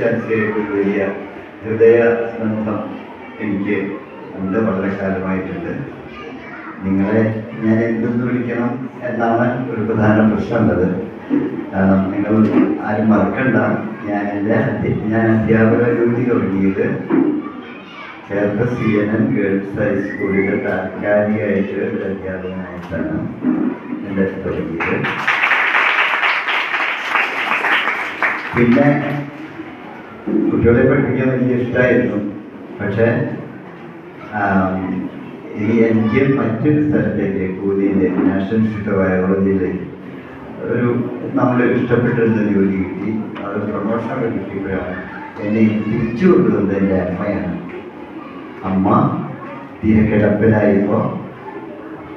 ചാൻസിലേക്ക് ഒരു വലിയ ഹൃദയ ബന്ധം എനിക്ക് ഉണ്ട് വളരെ കാലമായിട്ടുണ്ട്. നിങ്ങളെ ഞാൻ എന്തെന്ന് വിളിക്കണം എന്നാണ് ഒരു പ്രധാന പ്രശ്നമുള്ളത്. കാരണം നിങ്ങൾ ആരും മറക്കണ്ട. ഞാൻ എന്റെ ഞാൻ അധ്യാപക ജോലി തുടങ്ങിയത് Kerala C N N girls ഹൈസ്കൂളിലെ താൽക്കാലികമായിട്ട് ഒരു അധ്യാപകനായിട്ടാണ് എന്റെ തുടങ്ങിയത്. പിന്നെ കുട്ടികളെ പഠിപ്പിക്കാൻ വലിയ ഇഷ്ടമായിരുന്നു പക്ഷേ എനിക്ക് മറ്റൊരു സ്ഥലത്തേക്ക് കൂലിയിലെ നാഷണൽ ഇൻസ്റ്റിറ്റ്യൂട്ട് ഓഫ് ബയോളജിയിലേക്ക് ഒരു നമ്മൾ ഇഷ്ടപ്പെട്ടിരുന്ന ജോലി കിട്ടി അത് പ്രൊമോഷൻ കിട്ടിയപ്പോഴാണ് എന്നെ തിരിച്ചു കൊണ്ടുവന്നത് എന്റെ അമ്മയാണ് അമ്മ തീരെ കിടപ്പിലായപ്പോൾ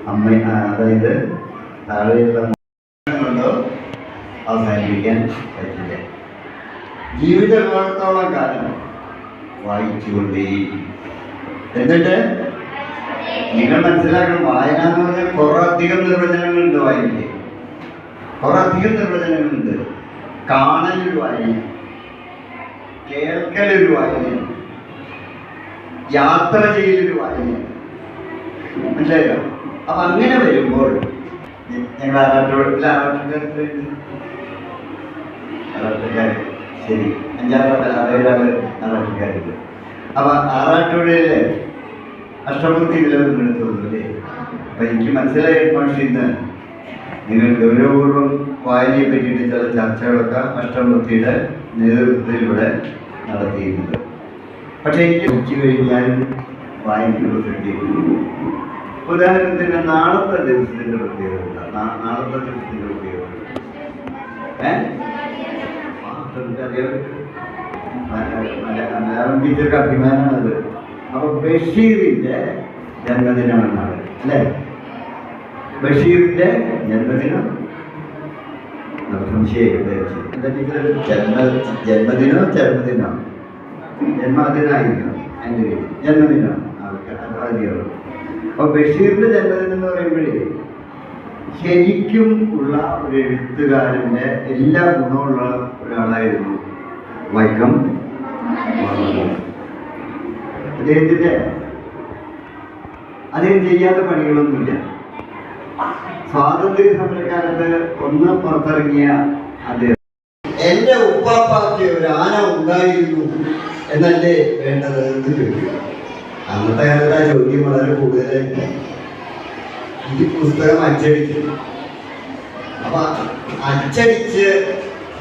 അമ്മ അതായത് താഴെയുള്ള അവസാനിപ്പിക്കാൻ പറ്റില്ല ജീവിതകാലത്തോളം കാലം വായിച്ചുകൊണ്ടേ. എന്നിട്ട് നിങ്ങൾ മനസ്സിലാക്കണം വായന എന്ന് പറഞ്ഞാൽ കുറേയധികം നിർവചനങ്ങളുണ്ട് വായനയ്ക്ക് കുറെ അധികം നിർവചനങ്ങളുണ്ട്. കാണലൊരു വായന കേൾക്കലൊരു വായന യാത്ര ചെയ്യലൊരു വായന മനസ്സിലായോ? അപ്പൊ അങ്ങനെ വരുമ്പോൾ ഞങ്ങൾ ആറാട്ടോടത്തിൽ ആറാട്ടുകാരുണ്ട് ആറാട്ടുകാർ പാട്ട് അഞ്ചാറ് ആറേഴാറ് കാര്യം അപ്പൊ ആറാട്ടുപുഴയിലെ അഷ്ടമൂർത്തി നിലവിൽ തോന്നുന്നില്ലേ അപ്പൊ എനിക്ക് മനസ്സിലായി പക്ഷേ ഇന്ന് നിങ്ങൾ ഗൗരവപൂർവം വായനയെ പറ്റിയിട്ട് ചില ചർച്ചകളൊക്കെ അഷ്ടമൂർത്തിയുടെ നേതൃത്വത്തിലൂടെ നടത്തിയിരുന്നത് പക്ഷേ എനിക്ക് ഉച്ച കഴിഞ്ഞാലും വായനയ്ക്കുള്ള ശ്രദ്ധിക്കുന്നു. ഉദാഹരണത്തിന് നാളത്തെ ദിവസത്തിന്റെ പ്രത്യേകത നാളത്തെ ദിവസത്തിന്റെ പ്രത്യേകത ഏഹ് മലയാളം ടീച്ചർക്ക് അഭിമാനമാണത് അപ്പൊ ബഷീറിന്റെ ജന്മദിനമാണ് അല്ലേ? ബഷീറിന്റെ ജന്മദിനം. എന്താ ടീച്ചർ ജന്മ ജന്മദിനോ ജന്മദിനോ ജന്മദിനായിരിക്കണം എന്റെ ജന്മദിനം അപ്പൊ ബഷീറിന്റെ ജന്മദിനം എന്ന് പറയുമ്പോഴേ ശരിക്കും ഉള്ള ഒരു എഴുത്തുകാരന്റെ എല്ലാ ഗുണമുള്ള ഒരാളായിരുന്നു വൈക്കം അദ്ദേഹത്തിന്റെ അദ്ദേഹം ചെയ്യാത്ത പണികളൊന്നുമില്ല. സ്വാതന്ത്ര്യ സമരക്കാലത്ത് ഒന്ന് പുറത്തിറങ്ങിയ അദ്ദേഹം. എന്റെ ഉപ്പാപ്പാക്ക് ഒരു ആന ഉണ്ടായിരുന്നു എന്നല്ലേ വേണ്ടത് എന്ന് ചോദിക്കുക അന്നത്തെ കാലത്ത് ആ ചോദ്യം വളരെ കൂടുതലായിരുന്നു. ഈ പുസ്തകം അച്ചടിച്ചു അപ്പൊ അച്ചടിച്ച്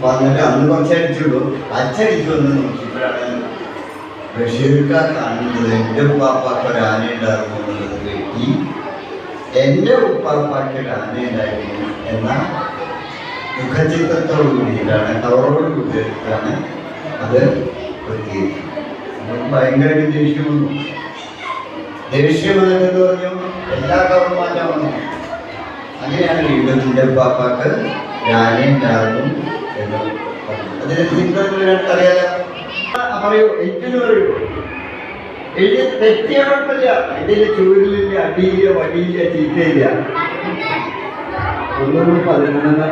വന്നിട്ട് അന്ന് കുറച്ച് അടിച്ചുള്ളൂ. അച്ചടിച്ചു വന്ന് നോക്കിയപ്പോഴാണ് ബഷീർക്കാർ കാണുന്നത് എന്റെ ഉപ്പാപ്പാക്ക് ഒരു ആന ഉണ്ടായിരുന്നു എന്നുള്ളത് വെട്ടി എന്റെ ഉപ്പാപ്പാക്ക് ഒരു ആന ഉണ്ടായിരുന്നു എന്ന മുഖചിത്രത്തോടു കൂടിയിട്ടാണ് കവറോട് കൂടിയിട്ടാണ് അത് പ്രത്യേകിച്ച്. ഭയങ്കരമായിട്ട് ദേഷ്യം വന്നു. ദേഷ്യം വന്നിട്ടെന്ന് പറഞ്ഞു എല്ലാ കവറും മാറ്റാൻ വന്നു. അങ്ങനെയാണ് എന്റെ പാപ്പാക്ക് ഞാനും എന്ന് അതിന്റെ അതിന് സിംഗിൾ അറിയാലോ? പറയൂ ഏറ്റവും പറയൂ എഴുതി തെറ്റിയ കുഴപ്പമില്ല. ഇതിൽ ചൂരിലില്ല അടിയില്ല വടിയില്ല ചീത്തയില്ല. ഒന്നും പതിനൊന്നാണ്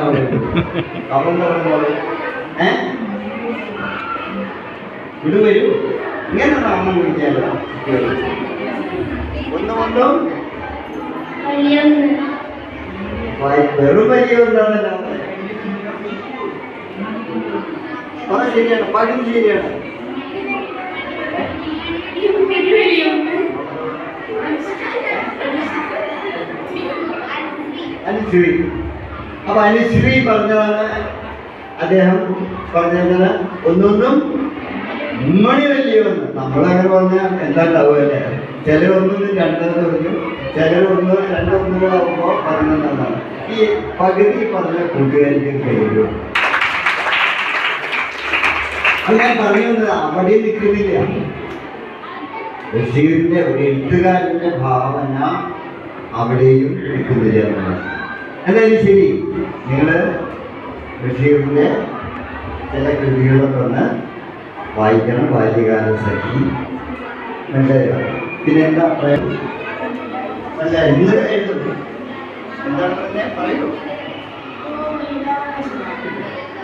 അവൻ പറഞ്ഞ ഏ? ഇത് വരൂ ഇങ്ങനെ അമ്മ വിളിക്കാലോ ഒന്നും കൊണ്ടും? വെറും വലിയ ഒന്നാണല്ലോ പറ ശരിയാണ് പകുതി ശരിയാണ്. അനുശ്രീ. അപ്പൊ അനുശ്രീ പറഞ്ഞതാണ് അദ്ദേഹം പറഞ്ഞത് ഒന്നൊന്നും മണി വലിയ ഒന്ന് നമ്മളങ്ങനെ പറഞ്ഞാൽ എന്താ ഉണ്ടാവുമല്ലേ ചിലരൊന്നും രണ്ടെന്ന് പറഞ്ഞു ചിലരൊന്ന് രണ്ടൊന്നുകളാകുമ്പോൾ പതിനൊന്നെന്നാണ് ഈ പകുതി പറഞ്ഞ കൂട്ടുകാരിക്ക് കഴിയും അത് ഞാൻ പറയുന്നത് അവിടെ നിൽക്കുന്നില്ല. ബഷീറിന്റെ ഒരു എഴുത്തുകാരന്റെ ഭാവന അവിടെയും നിൽക്കുന്നില്ല എന്നുള്ളതാണ്. എന്തായാലും ശരി നിങ്ങൾ ബഷീറിന്റെ ചില കൃതികളൊക്കെ ഒന്ന് വായിക്കണം ബാല്യകാല സഖി. മനസ്സിലായോ? പറയാ അല്ല ഇന്ന് എഴുതുന്നു എന്താണ് പറഞ്ഞേ? പറയൂ.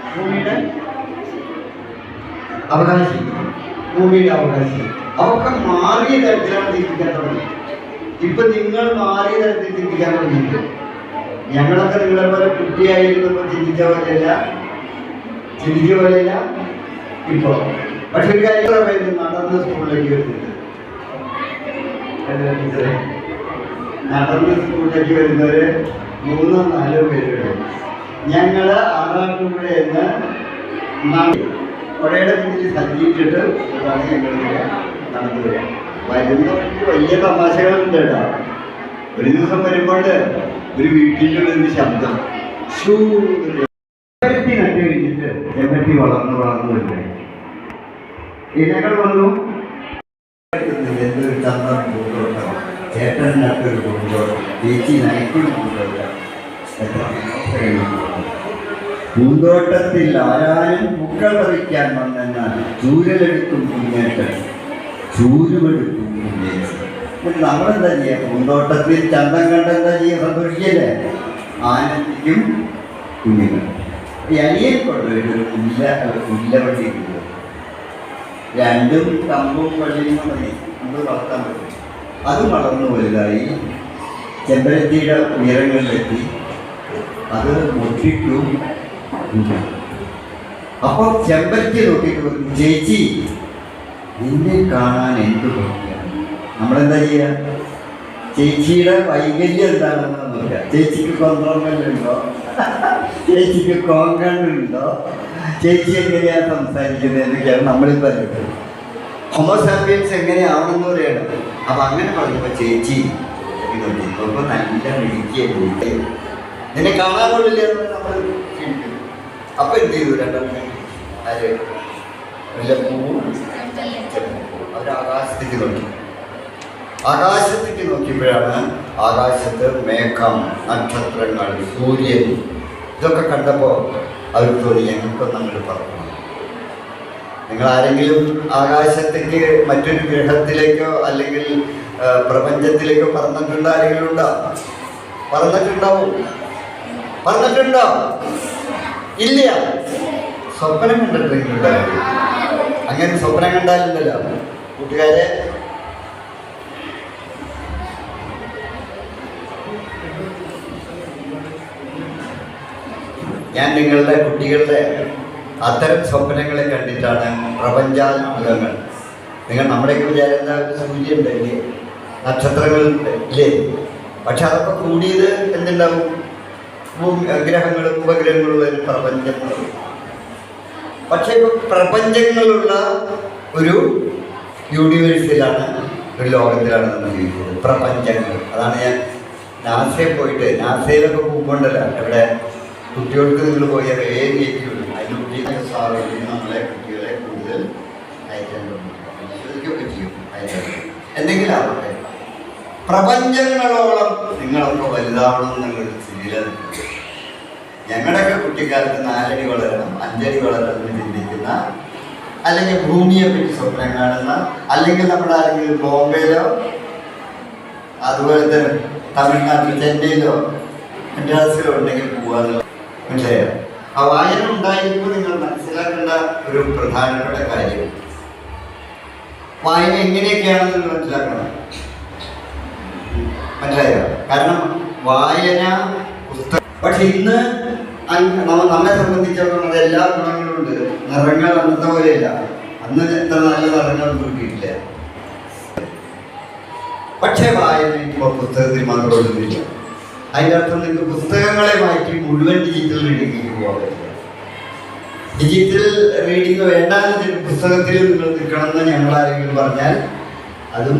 ഭൂമിയുടെ ഭൂമിയുടെ അവകാശി. അവർക്ക് മാറിയ തരത്തിലാണ് ചിന്തിക്കാൻ ഇപ്പൊ നിങ്ങൾ മാറിയ തരത്തിൽ ചിന്തിക്കാൻ തുടങ്ങിയിട്ട് ഞങ്ങളൊക്കെ നിങ്ങളെ പോലെ കുട്ടിയായിരുന്നപ്പോൾ ചിന്തിച്ച പോലെയല്ല. ചിന്തിച്ച പോലെയല്ല പക്ഷെ ഒരു കാര്യം നടന്ന് സ്കൂളിലേക്ക് വരുന്നുണ്ട് എന്താ ടീച്ചറെ നടന്ന് സ്കൂളിലേക്ക് വരുന്നവര് മൂന്നോ നാലോ പേരുണ്ട്. ഞങ്ങൾ ആറാട്ടുപുഴ എന്ന് പുഴയുടെ മുന്നിൽ സഞ്ചരിച്ചിട്ട് അതാണ് ഞങ്ങളിങ്ങനെ നടന്നു വരിക. വരുന്ന വലിയ തമാശകളുണ്ട് കേട്ടോ. ഒരു ദിവസം വരുമ്പോൾ ഒരു വീട്ടിലുള്ള ശബ്ദം. ഷൂ ചെമ്പരത്തി നട്ട് കഴിഞ്ഞിട്ട് ചെമ്പരത്തി വളർന്ന് വളർന്നു വരുന്നത്. ഇലകൾ വന്നു. ചേട്ടനകത്തൊരു പൂന്തോട്ടം ചേച്ചി. പൂന്തോട്ടത്തിൽ ആരാനും മുക്കൾ പറിക്കാൻ വന്നെന്നാൽ ചൂരലെടുക്കും മുന്നേറ്റം ചൂരുമെടുക്കും മുന്നേറ്റം നമ്മളെന്താ ചെയ്യുക പൂന്തോട്ടത്തിൽ ചന്തം കണ്ടെന്താ സന്തോഷിക്കല്ലേ ആനന്ദിക്കും കുഞ്ഞുങ്ങൾ അനിയൻ കൊണ്ടുപോയിട്ട് ഒരു രണ്ടും കമ്പും വള്ളിയും നമ്മൾ വളർത്താൻ പറ്റും. അത് വളർന്നു വലുതായി ചെമ്പരത്തിയുടെ ഉയരങ്ങളിലെത്തി അത് മുട്ടിട്ടു. അപ്പോൾ ചെമ്പരത്തി നോക്കിയിട്ട് പറഞ്ഞു ചേച്ചി നിന്നെ കാണാൻ എന്ത് ഭംഗിയാണ്? നമ്മളെന്താ ചെയ്യുക ചേച്ചിയുടെ വൈകല്യം എന്താണെന്ന് നോക്കുക ചേച്ചിക്ക് കൊന്തോങ്കലുണ്ടോ ചേച്ചിക്ക് കോങ്കണ്ണുണ്ടോ? ചേച്ചി എങ്ങനെയാണ് സംസാരിക്കുന്നത് എന്നൊക്കെയാണ് നമ്മളിൽ പറയുന്നത് ഹോമോസാപ്പിയൻസ് പറയണം. അപ്പൊ അങ്ങനെ പറഞ്ഞപ്പോ ചേച്ചി ഇപ്പൊ നല്ല മിടിക്കുക നിന്നെ ചിന്തിക്കും. അപ്പൊ എന്ത് ചെയ്തു? ആകാശത്തേക്ക് നോക്കി. ആകാശത്തേക്ക് നോക്കിയപ്പോഴാണ് ആകാശത്ത് മേഘം നക്ഷത്രങ്ങൾ സൂര്യൻ ഇതൊക്കെ കണ്ടപ്പോൾ അവർക്ക് തോന്നി ഞങ്ങൾക്കൊന്നും നമ്മൾ പറക്കണം നിങ്ങൾ ആരെങ്കിലും ആകാശത്തേക്ക് മറ്റൊരു ഗ്രഹത്തിലേക്കോ അല്ലെങ്കിൽ പ്രപഞ്ചത്തിലേക്കോ പറഞ്ഞിട്ടുണ്ടോ ആരെങ്കിലും ഉണ്ടോ? പറഞ്ഞിട്ടുണ്ടോ പറഞ്ഞിട്ടുണ്ടോ ഇല്ല. സ്വപ്നം കണ്ടിട്ടുണ്ട് അങ്ങനെ സ്വപ്നം കണ്ടാലുണ്ടല്ലോ. കൂട്ടുകാരെ ഞാൻ നിങ്ങളുടെ കുട്ടികളുടെ അത്തരം സ്വപ്നങ്ങളെ കണ്ടിട്ടാണ് പ്രപഞ്ചാത്മകങ്ങൾ. നിങ്ങൾ നമ്മുടെയൊക്കെ വിചാരിച്ച ഒരു സൂര്യനുണ്ട് ഇല്ലേ? നക്ഷത്രങ്ങളുണ്ട് ഇല്ലേ? പക്ഷെ അതൊക്കെ കൂടിയത് എന്തുണ്ടാവും? ഗ്രഹങ്ങളും ഉപഗ്രഹങ്ങളും ഒരു പ്രപഞ്ചങ്ങളും പക്ഷെ ഇപ്പൊ പ്രപഞ്ചങ്ങളുള്ള ഒരു യൂണിവേഴ്സിലാണ് ഒരു ലോകത്തിലാണ് നമ്മൾ ജീവിക്കുന്നത്. പ്രപഞ്ചങ്ങൾ. അതാണ് ഞാൻ നാസയിൽ പോയിട്ട് നാസയിലൊക്കെ പോകുമ്പോണ്ടല്ല ഇവിടെ കുട്ടികൾക്ക് നിങ്ങൾ പോയി ഏത് അതിനുള്ളിൽ സാറ് നമ്മളെ കുട്ടികളെ കൂടുതൽ അയക്കേണ്ടതുണ്ട് ചെയ്യും എന്തെങ്കിലും ആവട്ടെ. പ്രപഞ്ചങ്ങളോളം നിങ്ങളൊക്കെ വലുതാവണം എന്നുള്ളൊരു നിൽക്കുന്നത്. ഞങ്ങളുടെയൊക്കെ കുട്ടിക്കാലത്ത് നാലടി വളരണം അഞ്ചടി വളരണം എന്ന് ചിന്തിക്കുന്ന അല്ലെങ്കിൽ ഭൂമിയെ പറ്റി സ്വപ്നം കാണുന്ന അല്ലെങ്കിൽ നമ്മുടെ ആരെങ്കിലും ബോംബെയിലോ അതുപോലെ തന്നെ തമിഴ്നാട്ടിൽ ചെന്നൈയിലോ മദ്രാസിലോ ഉണ്ടെങ്കിൽ പോകാനുള്ള മനസ്സിലായോ ആ വായന ഉണ്ടായിരിക്കുമ്പോൾ നിങ്ങൾ മനസ്സിലാക്കേണ്ട ഒരു പ്രധാനപ്പെട്ട കാര്യം. വായന എങ്ങനെയൊക്കെയാണെന്ന് മനസ്സിലാക്കണം? മനസ്സിലായോ? കാരണം വായന പുസ്തകം പക്ഷെ ഇന്ന് നമ്മെ സംബന്ധിച്ചിടത്തോളം എല്ലാ ഗുണങ്ങളും ഉണ്ട്. നിറങ്ങൾ അന്നത്തെ പോലെയല്ല. അന്ന് എത്ര നല്ല നിറങ്ങളൊന്നും കിട്ടിയിട്ടില്ല. പക്ഷേ വായന ഇപ്പോൾ പുസ്തകത്തിൽ മാത്രം അതിന്റെ അർത്ഥം നിങ്ങൾക്ക് പുസ്തകങ്ങളെ മാറ്റി മുഴുവൻ ഡിജിറ്റൽ റീഡിങ്ങിലേക്ക് പോകാൻ ഡിജിറ്റൽ റീഡിംഗ് വേണ്ടാന്ന് പുസ്തകത്തിൽ നിങ്ങൾ നിൽക്കണമെന്ന് ഞങ്ങൾ ആരെങ്കിലും പറഞ്ഞാൽ അതും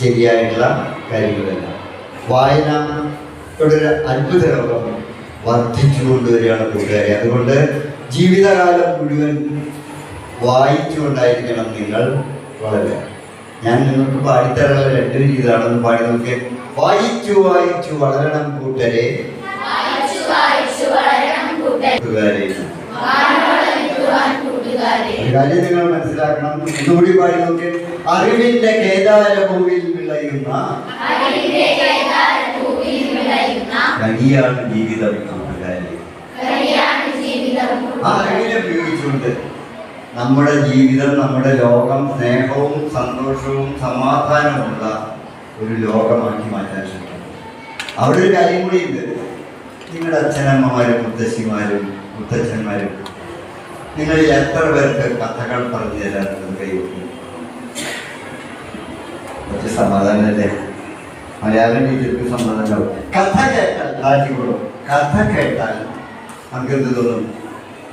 ശരിയായിട്ടുള്ള കാര്യങ്ങളല്ല. വായന ഒരു വർദ്ധിച്ചു കൊണ്ടുവരികയാണ് കൂട്ടുകാരെ. അതുകൊണ്ട് ജീവിതകാലം മുഴുവൻ വായിച്ചുകൊണ്ടായിരിക്കണം നിങ്ങൾ വളരെ ഞാൻ നിങ്ങൾക്ക് പാടിത്തരാനുള്ള രണ്ട് രീതിയിലാണെന്ന് പാടി നോക്കി വായിച്ചു വായിച്ചു വളരണം കൂട്ടരെ. ഒരു കാര്യം നിങ്ങൾ മനസ്സിലാക്കണം. ഇന്നുകൂടി പാടി നോക്കി അറിവിന്റെ അറിവിന്റെ കേദാരഭൂമിയിൽ വിളയുന്ന കനിയാണ് ജീവിതം ആ അറിവിനെ ഉപയോഗിച്ചുകൊണ്ട് നമ്മുടെ ജീവിതം നമ്മുടെ ലോകം സ്നേഹവും സന്തോഷവും സമാധാനമുള്ള ഒരു ലോകമാക്കി മാറ്റാൻ ശ്രമിക്കണം അവിടെ ഒരു കാര്യം കൂടിയുണ്ട്. നിങ്ങളുടെ അച്ഛനമ്മമാരും മുത്തശ്ശിമാരും മുത്തച്ഛന്മാരും നിങ്ങളിൽ എത്ര പേർക്ക് കഥകൾ പറഞ്ഞു തരാറുണ്ട് കൈവിട്ടു കുറച്ച് സമാധാനമല്ലേ മലയാളം ടീച്ചർക്ക് സമാധാനമാവും കഥ കേട്ടാൽ കാറ്റിക്കോളും കഥ കേട്ടാൽ നമുക്ക് എന്ത് തോന്നും?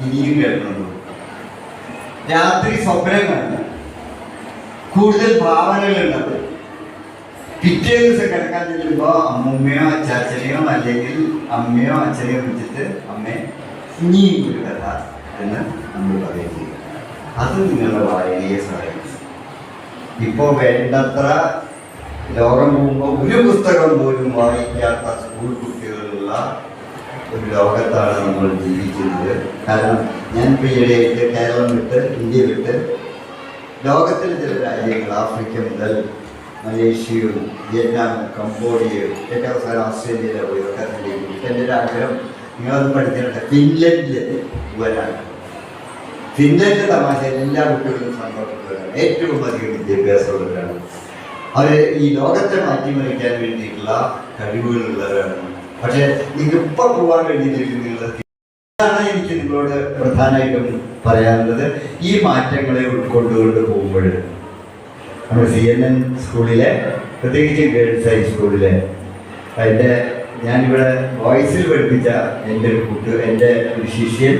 ഇനിയും കേൾക്കണം രാത്രി സ്വപ്നം കാണുക കൂടുതൽ ഭാവനകളുണ്ടാവും പിറ്റേ ദിവസം കിടക്കാൻ ചെല്ലുമ്പോ അമ്മൂമ്മയോ അച്ചാച്ചനെയോ അല്ലെങ്കിൽ അമ്മയോ അച്ഛനെയോ വിളിച്ചിട്ട് അമ്മേ ഇനിയും ഒരു കഥ എന്ന് നമ്മൾ പറയുന്നു അത് നിങ്ങളുടെ വായനയെ സഹായിക്കും. ഇപ്പോ വേണ്ടത്ര ലോകം പോകുമ്പോൾ ഒരു പുസ്തകം പോലും വായിക്കാത്ത സ്കൂൾ കുട്ടികളുള്ള ഒരു ലോകത്താണ് നമ്മൾ ജീവിക്കുന്നത്. കാരണം ഞാൻ ഇപ്പോൾ ഈയിടെയായിട്ട് കേരളം വിട്ട് ഇന്ത്യ വിട്ട് ലോകത്തിലെ ചില രാജ്യങ്ങൾ ആഫ്രിക്ക മുതൽ മലേഷ്യയും വിയറ്റ്നാമും കംബോഡിയയും ഏറ്റവും അവസാനം ഓസ്ട്രേലിയയിലെ പോയി ഒക്കെ എന്റെ ഒരു ആഗ്രഹം നിങ്ങളൊന്നും പഠിച്ചിട്ട്. ഫിൻലൻഡിൽ പോകാനാണ് ഫിൻലൻഡ് തമാശ എല്ലാ കുട്ടികളും സന്തോഷപ്പെടുകയാണ് ഏറ്റവും അധികം വിദ്യാഭ്യാസമുള്ളവരാണ്. അവർ ഈ ലോകത്തെ മാറ്റിമറിക്കാൻ വേണ്ടിയിട്ടുള്ള കഴിവുകളുള്ളവരാണ്. പക്ഷേ ഇപ്പം പോകാൻ വേണ്ടിയിട്ട് നിങ്ങൾ എനിക്ക് നിങ്ങളോട് പ്രധാനമായിട്ടും പറയാനുള്ളത്. ഈ മാറ്റങ്ങളെ ഉൾക്കൊണ്ടുകൊണ്ട് പോകുമ്പോൾ നമ്മുടെ സി എൻ എൻ സ്കൂളിലെ പ്രത്യേകിച്ച് ഗേൾസ് ഹൈസ്കൂളിലെ അതിന്റെ ഞാനിവിടെ വോയിസിൽ പഠിപ്പിച്ച എന്റെ ഒരു കുട്ട് എന്റെ ഒരു ശിഷ്യൻ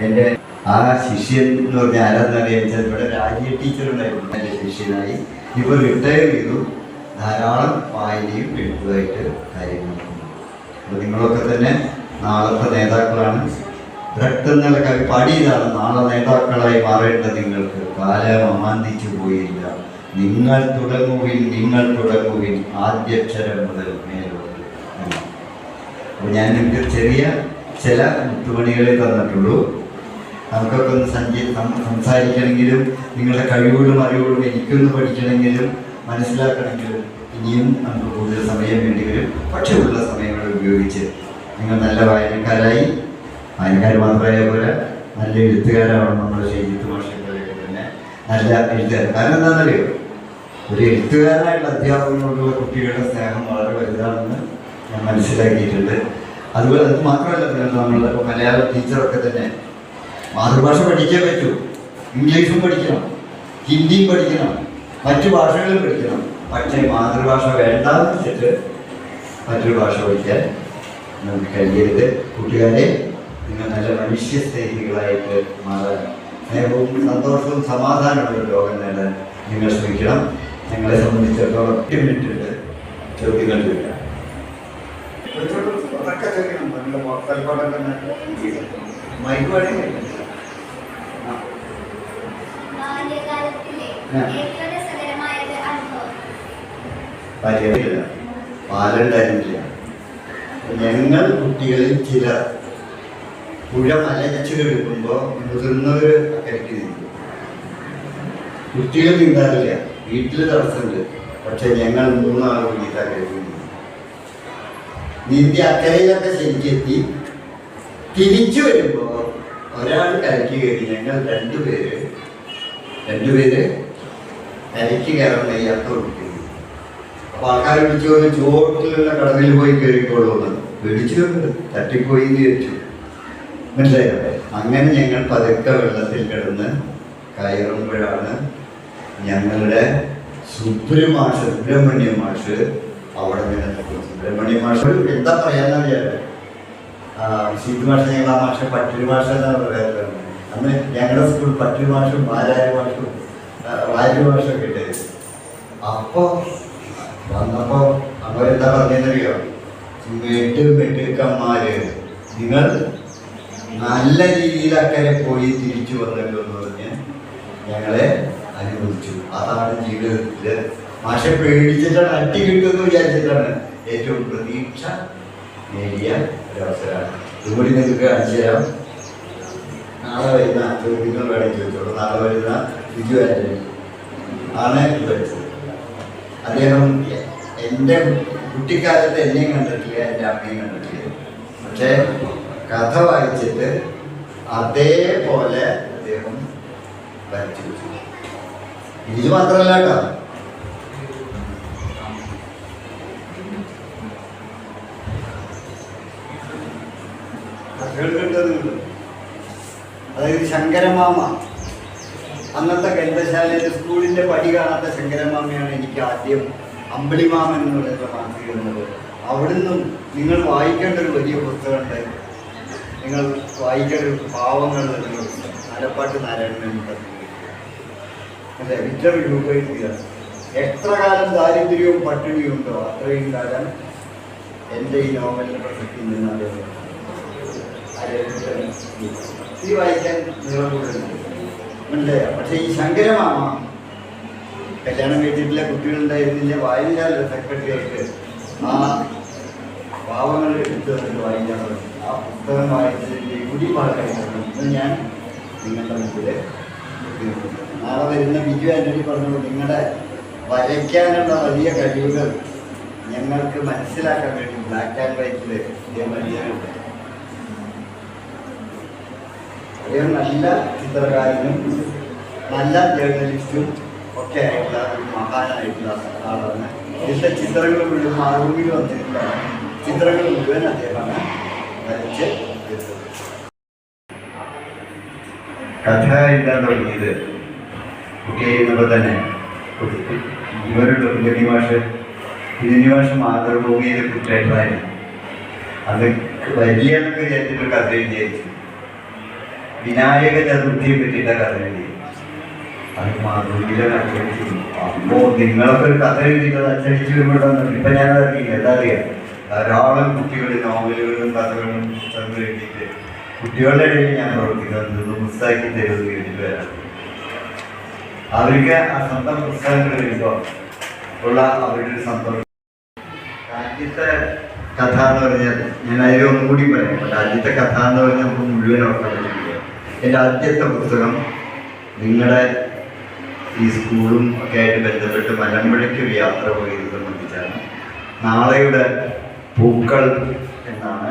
എന്റെ ആ ശിഷ്യൻ എന്ന് പറഞ്ഞാൽ ആരാന്ന് അറിയാൻ ഇവിടെ രാജീവ് ടീച്ചറുണ്ടായിരുന്നു എന്റെ ശിഷ്യനായി ഇപ്പോൾ റിട്ടയർ ചെയ്തു. ധാരാളം വായനയും എഴുത്തുമായിട്ട് കാര്യങ്ങൾ അപ്പോൾ നിങ്ങളൊക്കെ തന്നെ നാളത്തെ നേതാക്കളാണ്. കവി പാടിയതാണ് നാളെ നേതാക്കളായി മാറേണ്ട നിങ്ങൾക്ക്. കാലം അമാന്തിച്ചു പോയില്ല. നിങ്ങൾ തുടങ്ങുവിൻ നിങ്ങൾ തുടങ്ങുവിൻ. ആദ്യക്ഷരം മുതൽ മേലോട്ട്. അപ്പോൾ ഞാൻ നിങ്ങൾക്ക് ചെറിയ ചില മുത്തുമണികളെ തന്നിട്ടുള്ളൂ. നമുക്കൊക്കെ ഒന്ന് സഞ്ചി സംസാരിക്കണമെങ്കിലും നിങ്ങളുടെ കഴിവുകളും അറിവുകളും എനിക്കൊന്ന് പഠിക്കണമെങ്കിലും മനസ്സിലാക്കണമെങ്കിലും ഇനിയും നമുക്ക് കൂടുതൽ സമയം വേണ്ടി വരും. പക്ഷേ ഉള്ള സമയങ്ങൾ ഉപയോഗിച്ച് നിങ്ങൾ നല്ല വായനക്കാരായി. വായനക്കാർ മാത്രമായ പോലെ നല്ല എഴുത്തുകാരാവണം നമ്മുടെ ശരീരത്ത് ഭാഷകളിലൊക്കെ തന്നെ. നല്ല എഴുത്തുകാരൻ കാരണം എന്താണെന്നറിയോ? ഒരു എഴുത്തുകാരനായിട്ടുള്ള അധ്യാപകനോടുള്ള കുട്ടികളുടെ സ്നേഹം വളരെ വലുതാണെന്ന് ഞാൻ മനസ്സിലാക്കിയിട്ടുണ്ട്. അതുപോലെ അത് മാത്രമല്ല നമ്മളുടെ മലയാള ടീച്ചറൊക്കെ തന്നെ മാതൃഭാഷ പഠിക്കാൻ പറ്റൂ. ഇംഗ്ലീഷും പഠിക്കണം. ഹിന്ദിയും പഠിക്കണം. മറ്റു ഭാഷകളും പഠിക്കണം. പക്ഷേ മാതൃഭാഷ വേണ്ടാന്ന് വെച്ചിട്ട് മറ്റൊരു ഭാഷ പഠിക്കാൻ നമുക്ക് കഴിയരുത്. കൂട്ടുകാരെ നിങ്ങൾ നല്ല മനുഷ്യ സ്നേഹികളായിട്ട് മാറാൻ. സ്നേഹവും സന്തോഷവും സമാധാനമുള്ള ഒരു ലോകം നേടാൻ നിങ്ങൾ ശ്രമിക്കണം. ഞങ്ങളെ സംബന്ധിച്ചിടത്തോളം എട്ട് മിനിറ്റ് ഉണ്ട്. ചോദ്യങ്ങൾ ചോദിക്കാം. ബാല്യകാലത്തിലെ പാലുണ്ടായിരുന്നില്ല. ഞങ്ങൾ കുട്ടികളിൽ ചില പുഴ മലച്ചു കിടക്കുമ്പോൾ മുതിർന്നവർ അക്കരയ്ക്ക് നീന്തും കുട്ടികൾ നീന്താറില്ല വീട്ടിൽ തടസ്സമുണ്ട്. പക്ഷെ ഞങ്ങൾ മൂന്നാൾ നീന്താൻ അക്കരയ്ക്ക് നീന്തും അക്കരയിലൊക്കെ ശരിക്കെത്തി. തിരിച്ചു വരുമ്പോൾ ഒരാൾ കരയ്ക്ക് കയറി. ഞങ്ങൾ രണ്ടുപേര് രണ്ടുപേര് കരയ്ക്ക് കയറാൻ വയ്യാത്ത കുട്ടികൾ അപ്പൊ ആൾക്കാർ വിളിച്ചു പോലെ ചോട്ടിലുള്ള കടലിൽ പോയി കയറിക്കോളൂന്ന് വിളിച്ചു തട്ടിപ്പോയി എന്ന് മനസ്സിലായോ? അങ്ങനെ ഞങ്ങൾ പതുക്കെ വെള്ളത്തിൽ കിടന്ന് കയറുമ്പോഴാണ് ഞങ്ങളുടെ സുബ്രഹ്മാഷ് സുബ്രഹ്മണ്യ മാഷ് അവിടെ നിന്ന്. സുബ്രഹ്മണ്യ മാഷ് എന്താ പറയാന്നറിയാലോ മാഷ ഞങ്ങൾ ആ മാഷ പട്ടിരി മാഷ എന്നാണ് പറയാറ്. അന്ന് ഞങ്ങളുടെ സ്കൂൾ പട്ടിരി മാഷും മാരായ മാഷും വാര്യ മാഷൊക്കെ ഉണ്ടായിരുന്നു അപ്പൊ വന്നപ്പോ അവരെന്താ പറഞ്ഞറിയോ വെട്ട് വെട്ടുക്കന്മാര് നിങ്ങൾ നല്ല രീതിയിൽ അക്കരെ പോയി തിരിച്ചു വന്നല്ലോ എന്ന് പറഞ്ഞ് ഞങ്ങളെ അനുഭവിച്ചു അതാണ് ജീവിതത്തിൽ മാഷെ പേടിച്ചിട്ടാണ് അട്ടി കിട്ടുമെന്ന് വിചാരിച്ചിട്ടാണ് ഏറ്റവും പ്രതീക്ഷ നേടിയ ഒരവസരമാണ്. ഇതുകൂടി നിങ്ങൾക്ക് കാണിച്ചു തരാം. നാളെ വരുന്ന ചോദ്യങ്ങൾ വേണമെങ്കിൽ ചോദിച്ചോളൂ. നാളെ വരുന്ന ബിജു ആന്റണി ആണ് ഇത് പഠിച്ചത് അദ്ദേഹം എന്റെ കുട്ടിക്കാലത്ത് എന്നെയും കണ്ടിട്ടില്ല എന്റെ അമ്മയും കണ്ടിട്ടില്ല. പക്ഷേ കഥ വായിച്ചിട്ട് അതേപോലെ അദ്ദേഹം വരച്ചു ഇത് മാത്രമല്ല കേട്ടോ. കേൾക്കേണ്ടത് അതായത് ശങ്കരമാമ. അന്നത്തെ ഗ്രന്ഥശാലയിലെ സ്കൂളിന്റെ പടി കാണാത്ത ശങ്കരമാമയാണ് എനിക്ക് ആദ്യം അമ്പിളിമാമൻ പറയുന്ന മാസിക എന്നത് അവിടുന്ന് നിങ്ങൾ വായിക്കേണ്ട ഒരു വലിയ പുസ്തകമുണ്ട്. നിങ്ങൾ വായിക്കേണ്ട ഒരു പാവങ്ങൾ എന്നുള്ള നാരായണൻ നാരായണൻ അല്ലെ? വിറ്റർ രൂപയില്ല എത്ര കാലം ദാരിദ്ര്യവും പട്ടിണിയും ഉണ്ടോ? അത്രയും കാലം എന്റെ ഈ നോവലിന്റെ പ്രസക്തി നിന്നത് ഈ വായിക്കാൻ നീളം കൂടുതലുണ്ട്. മനസ്സിലായോ പക്ഷെ ഈ ശങ്കരമാമ കല്യാണം കഴിച്ചിട്ടില്ല കുട്ടികളുണ്ടായിരുന്നില്ല വായനശാല സെക്രട്ടറി ആയിട്ട് ആ പാവങ്ങൾ എടുത്തു വന്നിട്ട് വായിക്കാൻ തുടങ്ങി ആ പുസ്തകം വായിച്ചതിന്റെ കുടി പാടായിരുന്നു ഇന്ന് ഞാൻ നിങ്ങളുടെ മുമ്പിൽ. നാളെ വരുന്ന ബിജു ആന്റണി പറഞ്ഞു നിങ്ങളുടെ വരയ്ക്കാനുള്ള വലിയ കഴിവുകൾ ഞങ്ങൾക്ക് മനസ്സിലാക്കാൻ വേണ്ടി ബ്ലാക്ക് ആൻഡ് വൈറ്റിൽ ഇതേമാതിരി അദ്ദേഹം നല്ല ചിത്രകാരനും നല്ല ജേർണലിസ്റ്റും ഒക്കെ ആയിട്ടുള്ള ഒരു മഹാനായിട്ടുള്ള ആളാണ്. ഇതിന്റെ ചിത്രങ്ങൾ മുഴുവൻ ആരോഗ്യം വന്നിട്ടുള്ളതാണ് ചിത്രങ്ങൾ മുഴുവൻ അദ്ദേഹമാണ് വരച്ച് കഥ എഴുതാൻ തുടങ്ങിയത് കുട്ടി എഴുതുമ്പോൾ തന്നെ. ഇവരുടെ കുഞ്ഞി മാഷ് കുഞ്ഞി മാഷ് മാതൃഭൂമിയിലെ കുറ്റായിട്ടായിരുന്നു അത് വലിയ കഥ എഴുതിയായിരുന്നു വിനായക ചതുർത്ഥിയെ പറ്റിയിട്ട കഥ എഴുതി അത് മാധുരിയിലെ അപ്പോ നിങ്ങളൊക്കെ ഒരു കഥ എഴുതിയിട്ട് അച്ചടിച്ചു വരുമ്പോഴാണ് ഇപ്പൊ ഞാൻ അറിയില്ല എന്താ അറിയാം? ധാരാളം കുട്ടികൾ നോവലുകളും കഥകളും പുസ്തകങ്ങളും എഴുതിയിട്ട് കുട്ടികളുടെ ഇടയിൽ ഞാൻ പ്രവർത്തിക്കുന്നത് പുസ്തകത്തിൽ തരുന്നത് കേട്ടിട്ട് വരാം. അവർക്ക് ആ സ്വന്തം പുസ്തകങ്ങൾ എഴുതുമ്പോൾ ഉള്ള അവരുടെ ഒരു സന്തോഷം. ആദ്യത്തെ കഥ എന്ന് പറഞ്ഞാൽ ഞാൻ അതിൽ ഒന്നും കൂടി പറയാം. ആദ്യത്തെ കഥ എന്ന് പറഞ്ഞാൽ നമുക്ക് മുഴുവൻ ഓർക്കാൻ പറ്റില്ല എന്റെ ആദ്യത്തെ പുസ്തകം നിങ്ങളുടെ ഈ സ്കൂളും ഒക്കെ ആയിട്ട് ബന്ധപ്പെട്ട് മലമ്പുഴയ്ക്ക് ഒരു യാത്ര പോയത് സംബന്ധിച്ചാണ്. നാളെയുടെ പൂക്കൾ എന്നാണ്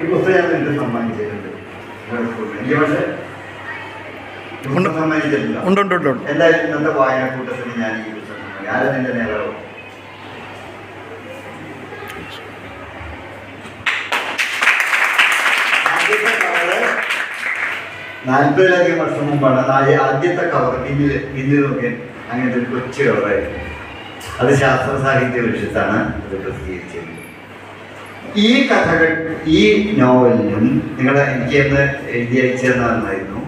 ഈ പുസ്തകം ഞാൻ എനിക്ക് സമ്മാനിച്ചിട്ടുണ്ട്. എനിക്ക് പക്ഷേ സമ്മാനിച്ചിട്ടില്ല. എല്ലാവരും ഇന്നത്തെ വായനക്കൂട്ടത്തിന് ഞാൻ ഈ പുസ്തകം ആരും നിന്റെ നേതാവ് ആദ്യത്തെ കവറ് നാൽപ്പതിലധികം വർഷം മുമ്പാണ് നായ- ആദ്യത്തെ കവർ ഇന്ത്യ ഇന്ത്യ നോക്കിയ അങ്ങനത്തെ ഒരു കൊച്ചു കവറായിരുന്നു അത് ശാസ്ത്ര സാഹിത്യ വിഷയത്താണ് അത് പ്രസിദ്ധീകരിച്ചത്. ഈ കഥകൾ ഈ നോവലിനും നിങ്ങൾ എനിക്ക് എന്ന് എഴുതി അയച്ചതെന്നായിരുന്നു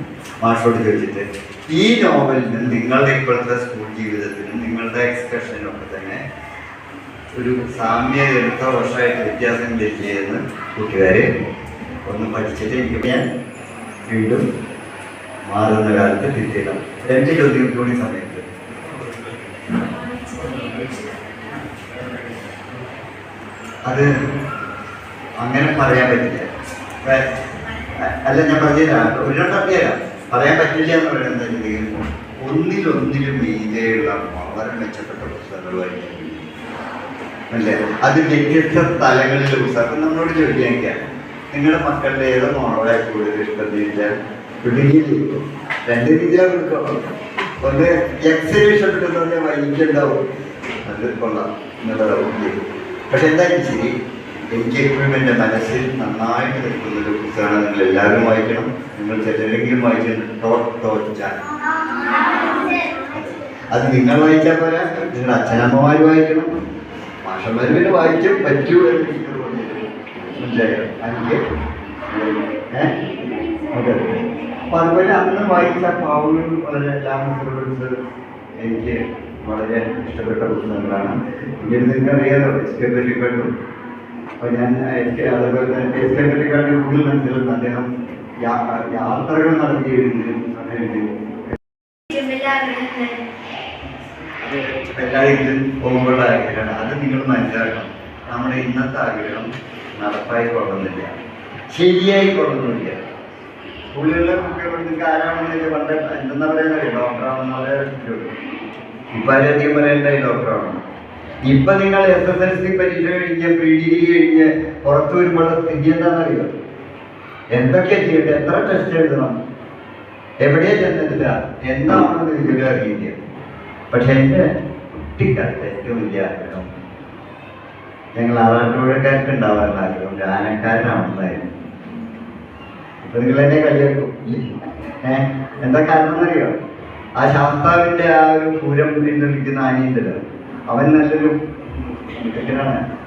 മാഷോട് ചോദിച്ചിട്ട്. ഈ നോവലിനും നിങ്ങളുടെ ഇപ്പോഴത്തെ സ്കൂൾ ജീവിതത്തിനും നിങ്ങളുടെ എക്സ്പ്രഷനും ഒക്കെ തന്നെ ഒരു സാമ്യ എടുത്ത വർഷമായിട്ട് വ്യത്യാസം തെറ്റിയെന്ന് കൂട്ടുകാരെ ഒന്ന് പഠിച്ചിട്ട് എനിക്ക് ഞാൻ വീണ്ടും മാറുന്ന കാലത്ത് തിരിച്ചിടാം രണ്ട് ചോദ്യം കൂടി സമയത്ത്. അത് അങ്ങനെ പറയാൻ പറ്റില്ല. അല്ല ഞാൻ പറഞ്ഞുതരാം ഒരു പറഞ്ഞുതരാം. പറയാൻ പറ്റില്ല എന്ന് പറയുന്നത് എന്തെങ്കിലും ഒന്നിലൊന്നിലും മീതെയുള്ള വളരെ മെച്ചപ്പെട്ട പുസ്തകങ്ങളുമായിട്ട് അല്ലേ? അത് വ്യത്യസ്ത തലങ്ങളിലെ പുസ്തകം. നമ്മളോട് ചോദിക്കാൻ നിങ്ങളുടെ മക്കളുടെ ഏത് മോളെ കൂടുതൽ ഇഷ്ടം രണ്ട് രീതിയാണ് ഒന്ന് എക്സിന് ഇഷ്ടപ്പെട്ടെന്ന് പറഞ്ഞാൽ അത് കൊള്ളാം. എന്നുള്ളതാവും പക്ഷെ എന്തായാലും ശരി എനിക്ക് എപ്പോഴും എന്റെ മനസ്സിൽ നന്നായിട്ട് നിൽക്കുന്ന ഒരു പുസ്തകമാണ് നിങ്ങൾ എല്ലാവരും വായിക്കണം. നിങ്ങൾ ചിലരെങ്കിലും വായിക്കണം അത് നിങ്ങൾ വായിച്ചാൽ പോരാ. നിങ്ങളുടെ അച്ഛനമ്മമാർ വായിക്കണം. മാഷന്മാർ പിന്നെ വായിച്ചും പറ്റൂ എന്ന് മനസ്സിലായോ ഏഹ് അതെ അപ്പൊ അതുപോലെ വായിച്ച പാവുകൾ വളരെ രാമസുരസ് എനിക്ക് വളരെ ഇഷ്ടപ്പെട്ട പുസ്തകങ്ങളാണ്. പിന്നീട് നിങ്ങൾക്ക് അറിയാലോ എസ്കേപ്പറ്റിക്കാട്ടും അപ്പൊ ഞാൻ അതുപോലെ തന്നെ എസ്കേപ്പറ്റിക്കാട്ടും കൂടുതൽ മനസ്സിലുണ്ട് അദ്ദേഹം യാത്രകൾ നടത്തി അത് എല്ലാവരും പോകുമ്പോഴുള്ള ആഗ്രഹമാണ് അത് നിങ്ങൾ മനസ്സിലാക്കണം. നമ്മുടെ ഇന്നത്തെ ആഗ്രഹം നടപ്പായി കൊള്ളുന്നില്ല. ശരിയായി കൊള്ളുന്നില്ല. പുള്ളിയുള്ള കുട്ടികൾ നിങ്ങൾക്ക് ആരാണെന്നില്ല പണ്ട് എന്തെന്നാ പറയുന്നത് ഡോക്ടറാണെന്ന് പറയാൻ ഇപ്പം ആരധികം പറയണ്ടായി ഡോക്ടറാണ്? ഇപ്പൊ നിങ്ങൾ എസ് എസ് എൽ സി പരീക്ഷ കഴിഞ്ഞ് പ്രീ ഡിഗ്രി കഴിഞ്ഞ് പുറത്തു വരുമ്പോഴുള്ള സ്ഥിതി എന്താണെന്നറിയോ എന്തൊക്കെയാ ചെയ്യട്ടെ എത്ര ടെസ്റ്റ് എഴുതണം? എവിടെയാ ചെന്നെത്തുക? എന്താണെന്ന് ഇതിലും അറിയില്ല. പക്ഷെ എന്റെ കുട്ടിക്കാലത്ത് ഏറ്റവും വലിയ ആഗ്രഹം ഞങ്ങൾ ആറാട്ടുപുഴക്കാർക്ക് ഉണ്ടാവാറുള്ള ആഗ്രഹം ആനക്കാരനാവുന്നതായിരുന്നു അപ്പൊ നിങ്ങൾ എന്നെ കളിയാക്കും ഏഹ് എന്താ കാരണം എന്നറിയോ ആ ശാസ്താവിന്റെ ആ ഒരു പൂരം എന്ന് വിളിക്കുന്ന ആനയുണ്ടല്ലോ. അവൻ നല്ലൊരു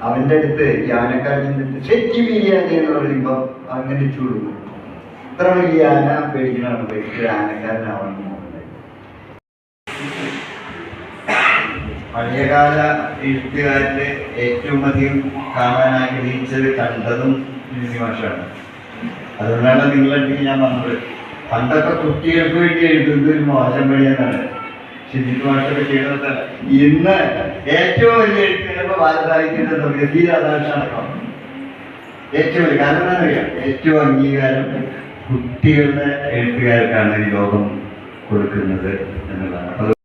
അവന്റെ അടുത്ത് ഈ ആനക്കാരൻ ശെറ്റി ബിരിയാണി എന്ന് പറയുമ്പോ അങ്ങനെ ചൂടും. ഇത്ര വലിയ ആന പേടിക്കണാണ് ഒരു ആനക്കാരനാവണം എന്നുള്ളത്. പഴയകാല എഴുത്തുകാരിൽ ഏറ്റവും അധികം കാണാൻ ആഗ്രഹിച്ചത് കണ്ടതും ഭാഷയാണ് അതുകൊണ്ടാണ് നിങ്ങളടുത്തേക്ക് ഞാൻ പറഞ്ഞത്. പണ്ടൊക്കെ കുട്ടികൾക്ക് വേണ്ടി എഴുതുന്നത് ഒരു മോശം വഴിയെന്നാണ് ശുചിത്വ മാഷൊക്കെ ചെയ്യണത് ഇന്ന് ഏറ്റവും വലിയ എഴുത്തുകാരുടെ ഭാരതായിരിക്കുന്നത് പ്രകൃതി അടക്കം ഏറ്റവും വലിയ കാരണം എന്താണെന്നറിയാം ഏറ്റവും അംഗീകാരം കുട്ടികളുടെ എഴുത്തുകാർക്കാണ് ഈ ലോകം കൊടുക്കുന്നത് എന്നുള്ളതാണ്.